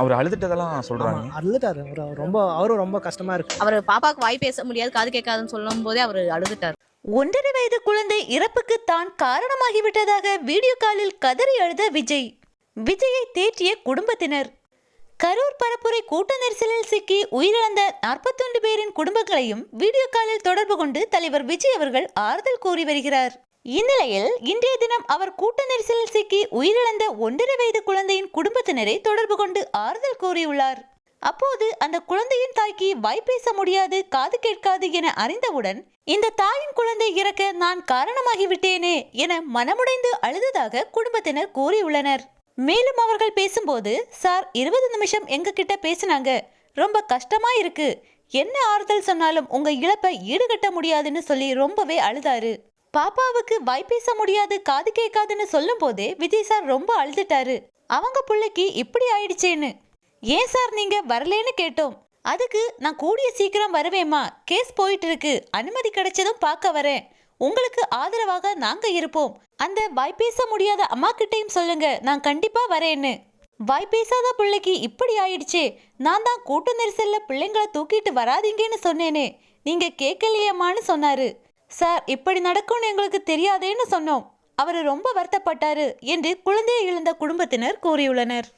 அவர் அழுதுட்டதெல்லாம் சொல்றாங்க. அழுதுட்டாரு. அவரு ரொம்ப அவரும் ரொம்ப கஷ்டமா இருக்கு. அவர் பாப்பாக்கு வாய் பேச முடியாது காது கேட்காதுன்னு சொல்லும் போதே அவர் அழுதுட்டார். ஒன்றரை வயது குழந்தை இறப்புக்கு தான் காரணமாகிவிட்டதாக வீடியோ காலில் கதறி அழுத விஜய். விஜயை தேற்றிய குடும்பத்தினர். கரூர் பரப்புரை கூட்ட நெரிசலில் சிக்கி உயிரிழந்த நாற்பத்தொன்று பேரின் குடும்பங்களையும் வீடியோ காலில் தொடர்பு கொண்டு தலைவர் விஜய் அவர்கள் ஆறுதல் கூறி வருகிறார். இந்நிலையில் இன்றைய தினம் அவர் கூட்ட நெரிசலில் சிக்கி உயிரிழந்த ஒன்றரை வயது குழந்தையின் குடும்பத்தினரை தொடர்பு கொண்டு ஆறுதல் கூறியுள்ளார். அப்போது அந்த குழந்தையின் தாய்க்கு வாய் பேச முடியாது காது கேட்காது என அறிந்தவுடன் இந்த தாயின் குழந்தை இறக்க நான் காரணமாகிவிட்டேனே என மனமுடைந்து அழுததாக குடும்பத்தினர் கூறியுள்ளனர். மேலும் அவர்கள் பேசும்போது சார் இருபது நிமிஷம் எங்க கிட்ட பேசினாங்க. ரொம்ப கஷ்டமா இருக்கு என்ன ஆறுதல் சொன்னாலும் உங்க இழப்பை ஈடுகட்ட முடியாதுன்னு சொல்லி ரொம்பவே அழுதாரு. பாப்பாவுக்கு வாய் பேச முடியாது காது கேட்காதுன்னு சொல்லும் போதே விஜய் சார் ரொம்ப அழுதுட்டாரு. அவங்க பிள்ளைக்கு இப்படி ஆயிடுச்சேன்னு. ஏன் சார் நீங்க வரலேன்னு கேட்டோம். அதுக்கு நான் கூடிய சீக்கிரம் வருவேம்மா. கேஸ் போயிட்டு இருக்கு அனுமதி கிடைச்சதும் பார்க்க வரேன். உங்களுக்கு ஆதரவாக நாங்க இருப்போம். அந்த வாய் பேச முடியாத அம்மா கிட்டையும் சொல்லுங்க. நான் கண்டிப்பா வரேன்னு. வாய் பேசாத பிள்ளைக்கு இப்படி ஆயிடுச்சே. நான் தான் கூட்ட நெரிசல்ல பிள்ளைங்களை தூக்கிட்டு வராதீங்கன்னு சொன்னேனே. நீங்க கேட்கலையம்மான்னு சொன்னாரு. சார் இப்படி நடக்கும்னு எங்களுக்கு தெரியாதேன்னு சொன்னோம். அவர் ரொம்ப வருத்தப்பட்டாரு என்று குழந்தையை இழந்த குடும்பத்தினர் கூறியுள்ளனர்.